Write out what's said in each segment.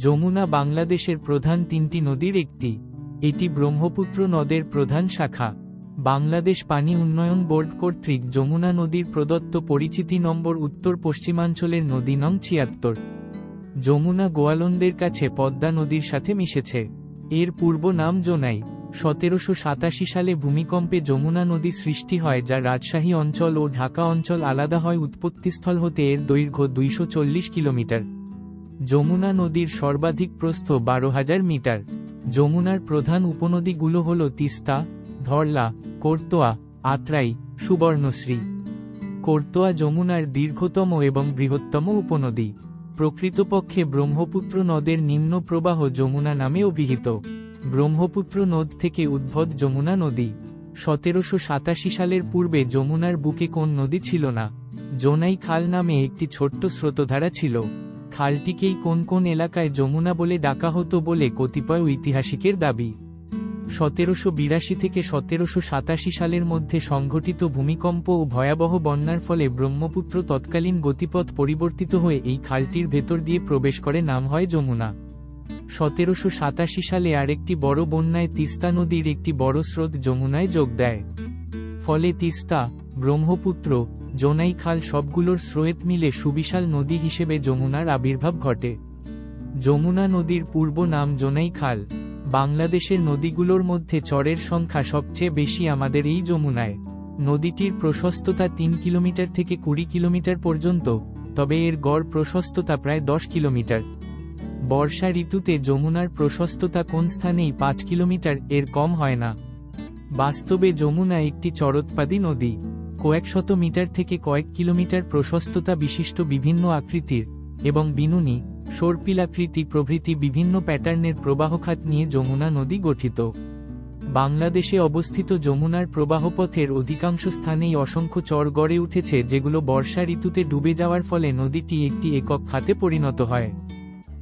যমুনা বাংলাদেশের প্রধান তিনটি নদীর একটি। এটি ব্রহ্মপুত্র নদের প্রধান শাখা। বাংলাদেশ পানি উন্নয়ন বোর্ড কর্তৃক যমুনা নদীর প্রদত্ত পরিচিতি নম্বর উত্তর পশ্চিমাঞ্চলের নদী নং ছিয়াত্তর। যমুনা গোয়ালন্দের কাছে পদ্মা নদীর সাথে মিশেছে। এর পূর্ব নাম জোনাই। সতেরোশো সাতাশি সালে ভূমিকম্পে যমুনা নদী সৃষ্টি হয়, যা রাজশাহী অঞ্চল ও ঢাকা অঞ্চল আলাদা হয়। উৎপত্তিস্থল হতে এর দৈর্ঘ্য দুইশ চল্লিশ কিলোমিটার। যমুনা নদীর সর্বাধিক প্রস্থ বারো হাজার মিটার। যমুনার প্রধান উপনদীগুলো হল তিস্তা, ধরলা, কোর্তোয়া, আত্রাই, সুবর্ণশ্রী। কোর্তোয়া যমুনার দীর্ঘতম এবং বৃহত্তম উপনদী। প্রকৃতপক্ষে ব্রহ্মপুত্র নদের নিম্ন প্রবাহ যমুনা নামে অভিহিত। ব্রহ্মপুত্র নদ থেকে উদ্ভব যমুনা নদী। সতেরোশো সাতাশি সালের পূর্বে যমুনার বুকে কোন নদী ছিল না। জোনাই খাল নামে একটি ছোট্ট স্রোতধারা ছিল। খালটিকেই কোন কোন এলাকায় যমুনা বলে ডাকা হতো বলে কতিপয় ঐতিহাসিকের দাবি। সতেরোশো বিরাশি থেকে সতেরোশো সাতাশি সালের মধ্যে সংঘটিত ভূমিকম্প ও ভয়াবহ বন্যার ফলে ব্রহ্মপুত্র তৎকালীন গতিপথ পরিবর্তিত হয়ে এই খালটির ভেতর দিয়ে প্রবেশ করে নাম হয় যমুনা। সতেরোশো সাতাশি সালে আরেকটি বড় বন্যায় তিস্তা নদীর একটি বড় স্রোত যমুনায় যোগ দেয়। ফলে তিস্তা, ব্রহ্মপুত্র জোনাই খাল সবগুলোর স্রোত মিলে সুবিশাল নদী হিসেবে যমুনার আবির্ভাব ঘটে। যমুনা নদীর পূর্ব নাম জোনাই খাল। বাংলাদেশের নদীগুলোর মধ্যে চরের সংখ্যা সবচেয়ে বেশি আমাদের এই যমুনায়। নদীটির প্রশস্ততা তিন কিলোমিটার থেকে কুড়ি কিলোমিটার পর্যন্ত, তবে এর গড় প্রশস্ততা প্রায় দশ কিলোমিটার। বর্ষা ঋতুতে যমুনার প্রশস্ততা কোন স্থানেই পাঁচ কিলোমিটার, এর কম হয় না। বাস্তবে যমুনা একটি চরোৎপাদী নদী। কয়েক শত মিটার থেকে কয়েক কিলোমিটার প্রশস্ততা বিশিষ্ট বিভিন্ন আকৃতির এবং বিনুনি, সর্পিলাকৃতি প্রভৃতি বিভিন্ন প্যাটার্নের প্রবাহখাত নিয়ে যমুনা নদী গঠিত। বাংলাদেশে অবস্থিত যমুনার প্রবাহপথের অধিকাংশ স্থানেই অসংখ্য চর গড়ে উঠেছে যেগুলো বর্ষা ঋতুতে ডুবে যাওয়ার ফলে নদীটি একটি একক খাতে পরিণত হয়।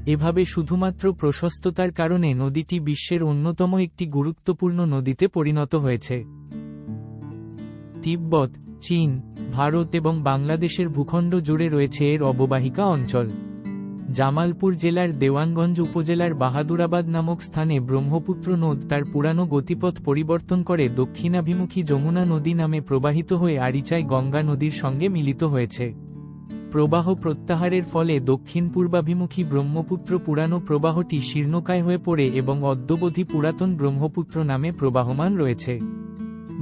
এভাবে শুধুমাত্র প্রশস্ততার কারণে নদীটি বিশ্বের অন্যতম একটি গুরুত্বপূর্ণ নদীতে পরিণত হয়েছে। তিব্বত চীন, ভারত এবং বাংলাদেশের ভূখণ্ড জুড়ে রয়েছে এর অববাহিকা অঞ্চল। জামালপুর জেলার দেওয়ানগঞ্জ উপজেলার বাহাদুরাবাদ নামক স্থানে ব্রহ্মপুত্র নদ তার পুরানো গতিপথ পরিবর্তন করে দক্ষিণাভিমুখী যমুনা নদী নামে প্রবাহিত হয়ে আরিচাই গঙ্গা নদীর সঙ্গে মিলিত হয়েছে। প্রবাহ প্রত্যাহারের ফলে দক্ষিণ পূর্বাভিমুখী ব্রহ্মপুত্র পুরানো প্রবাহটি শীর্ণকায় হয়ে পড়ে এবং অদ্যবধি পুরাতন ব্রহ্মপুত্র নামে প্রবাহমান রয়েছে।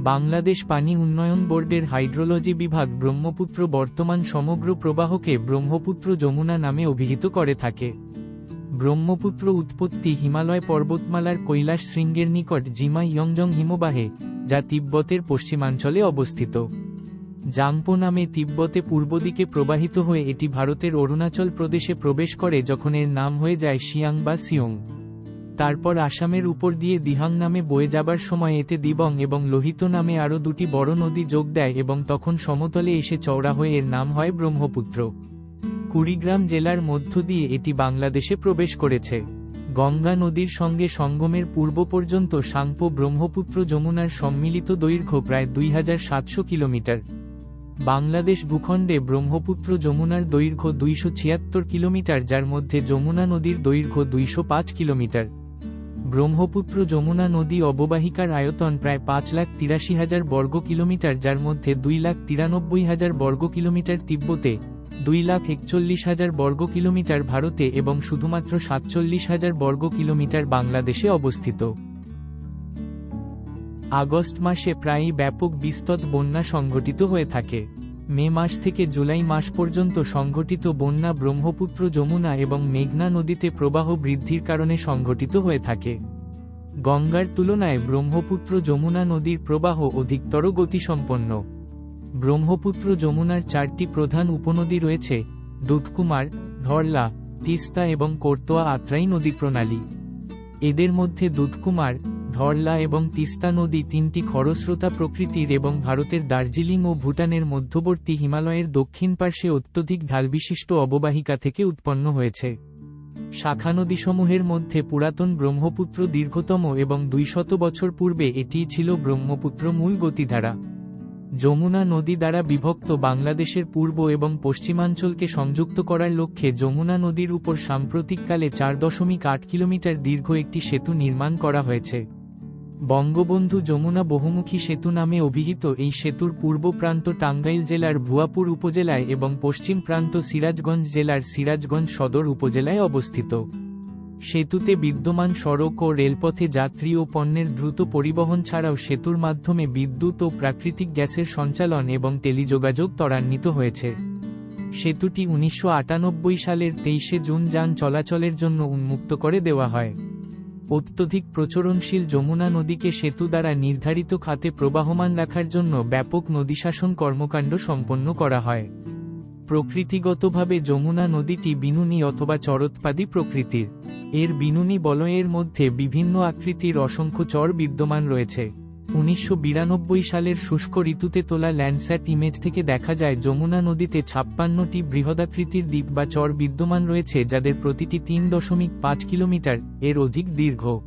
বাংলাদেশ পানি উন্নয়ন বোর্ডের হাইড্রোলজি বিভাগ ব্রহ্মপুত্র বর্তমান সমগ্র প্রবাহকে ব্রহ্মপুত্র যমুনা নামে অভিহিত করে থাকে। ব্রহ্মপুত্র উৎপত্তি হিমালয় পর্বতমালার কৈলাস শৃঙ্গের নিকট জিমা ইয়ংজং হিমবাহে, যা তিব্বতের পশ্চিমাঞ্চলে অবস্থিত। জাংপো নামে তিব্বতে পূর্ব দিকে প্রবাহিত হয়ে এটি ভারতের অরুণাচল প্রদেশে প্রবেশ করে যখন এর নাম হয়ে যায় শিয়াং বা সিয়ং। তারপর আসামের উপর দিয়ে দিহাং নামে বয়ে যাবার সময় এতে দিবং এবং লোহিত নামে আরও দুটি বড় নদী যোগ দেয় এবং তখন সমতলে এসে চওড়া হয়ে এর নাম হয় ব্রহ্মপুত্র। কুড়িগ্রাম জেলার মধ্য দিয়ে এটি বাংলাদেশে প্রবেশ করেছে। গঙ্গা নদীর সঙ্গে সঙ্গমের পূর্ব পর্যন্ত সাংপো ব্রহ্মপুত্র যমুনার সম্মিলিত দৈর্ঘ্য প্রায় দুই হাজার সাতশো কিলোমিটার। বাংলাদেশ ভূখণ্ডে ব্রহ্মপুত্র যমুনার দৈর্ঘ্য দুইশ ছিয়াত্তর কিলোমিটার, যার মধ্যে যমুনা নদীর দৈর্ঘ্য দুইশো পাঁচ কিলোমিটার। ব্রহ্মপুত্র যমুনা নদী অববাহিকার আয়তন প্রায় পাঁচ লাখ তিরাশি হাজার বর্গ কিলোমিটার, যার মধ্যে দুই লাখ তিরানব্বই হাজার বর্গ কিলোমিটার তিব্বতে, দুই লাখ একচল্লিশ হাজার বর্গ কিলোমিটার ভারতে এবং শুধুমাত্র সাতচল্লিশ হাজার বর্গ কিলোমিটার বাংলাদেশে অবস্থিত। আগস্ট মাসে প্রায়ই ব্যাপক বিস্তত বন্যা সংঘটিত হয়ে থাকে। মে মাস থেকে জুলাই মাস পর্যন্ত সংঘটিত বন্যা ব্রহ্মপুত্র যমুনা এবং মেঘনা নদীতে প্রবাহ বৃদ্ধির কারণে সংঘটিত হয়ে থাকে। গঙ্গার তুলনায় ব্রহ্মপুত্র যমুনা নদীর প্রবাহ অধিকতর গতিসম্পন্ন। ব্রহ্মপুত্র যমুনার চারটি প্রধান উপনদী রয়েছে, দুধকুমার, ধরলা, তিস্তা এবং কোর্তোয়া আত্রাই নদী প্রণালী এদের মধ্যে দুধকুমার ধরলা এবং তিস্তা নদী তিনটি খরস্রোতা প্রকৃতির এবং ভারতের দার্জিলিং ও ভুটানের মধ্যবর্তী হিমালয়ের দক্ষিণ পার্শ্বে অত্যধিক ঢালবিশিষ্ট অববাহিকা থেকে উৎপন্ন হয়েছে। শাখা নদীসমূহের মধ্যে পুরাতন ব্রহ্মপুত্র দীর্ঘতম এবং দুইশত বছর পূর্বে এটিই ছিল ব্রহ্মপুত্র মূল গতিধারা। যমুনা নদী দ্বারা বিভক্ত বাংলাদেশের পূর্ব এবং পশ্চিমাঞ্চলকে সংযুক্ত করার লক্ষ্যে যমুনা নদীর উপর সাম্প্রতিককালে চার দশমিক আট কিলোমিটার দীর্ঘ একটি সেতু নির্মাণ করা হয়েছে। বঙ্গবন্ধু যমুনা বহুমুখী সেতু নামে অভিহিত এই সেতুর পূর্ব প্রান্ত টাঙ্গাইল জেলার ভুয়াপুর উপজেলায় এবং পশ্চিম প্রান্ত সিরাজগঞ্জ জেলার সিরাজগঞ্জ সদর উপজেলায় অবস্থিত। সেতুতে বিদ্যমান সড়ক ও রেলপথে যাত্রী ও পণ্যের দ্রুত পরিবহন ছাড়াও সেতুর মাধ্যমে বিদ্যুৎ ও প্রাকৃতিক গ্যাসের সঞ্চালন এবং টেলিযোগাযোগ ত্বরান্বিত হয়েছে। সেতুটি উনিশশো আটানব্বই সালের তেইশে জুন যান চলাচলের জন্য উন্মুক্ত করে দেওয়া হয়। অত্যধিক প্রচরণশীল যমুনা নদীকে সেতু দ্বারা নির্ধারিত খাতে প্রবাহমান রাখার জন্য ব্যাপক নদীশাসন কর্মকাণ্ড সম্পন্ন করা হয়। প্রকৃতিগতভাবে যমুনা নদীটি বিনুনি অথবা চরৎপাদী প্রকৃতির। এর বিনুনি বলয়ের মধ্যে বিভিন্ন আকৃতির অসংখ্য চর বিদ্যমান রয়েছে। উনিশশো বিরানব্বই সালের শুষ্ক ঋতুতে তোলা ল্যান্ডস্যাট ইমেজ থেকে দেখা যায়, যমুনা নদীতে ছাপ্পান্নটি বৃহদাকৃতির দ্বীপ বা চর বিদ্যমান রয়েছে, যাদের প্রতিটি তিন দশমিক পাঁচ কিলোমিটার, এর অধিক দীর্ঘ।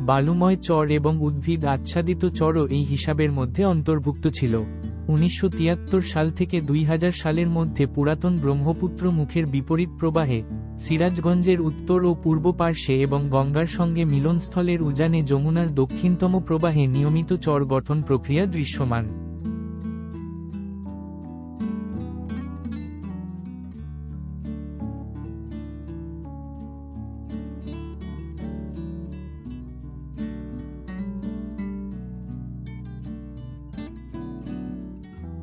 বালুময় চর এবং উদ্ভিদ আচ্ছাদিত চরও এই হিসাবের মধ্যে অন্তর্ভুক্ত ছিল। উনিশশো তিয়াত্তর সাল থেকে দুই হাজার সালের মধ্যে পুরাতন ব্রহ্মপুত্র মুখের বিপরীত প্রবাহে সিরাজগঞ্জের উত্তর ও পূর্ব পার্শ্বে এবং গঙ্গার সঙ্গে মিলনস্থলের উজানে যমুনার দক্ষিণতম প্রবাহে নিয়মিত চর গঠন প্রক্রিয়া দৃশ্যমান।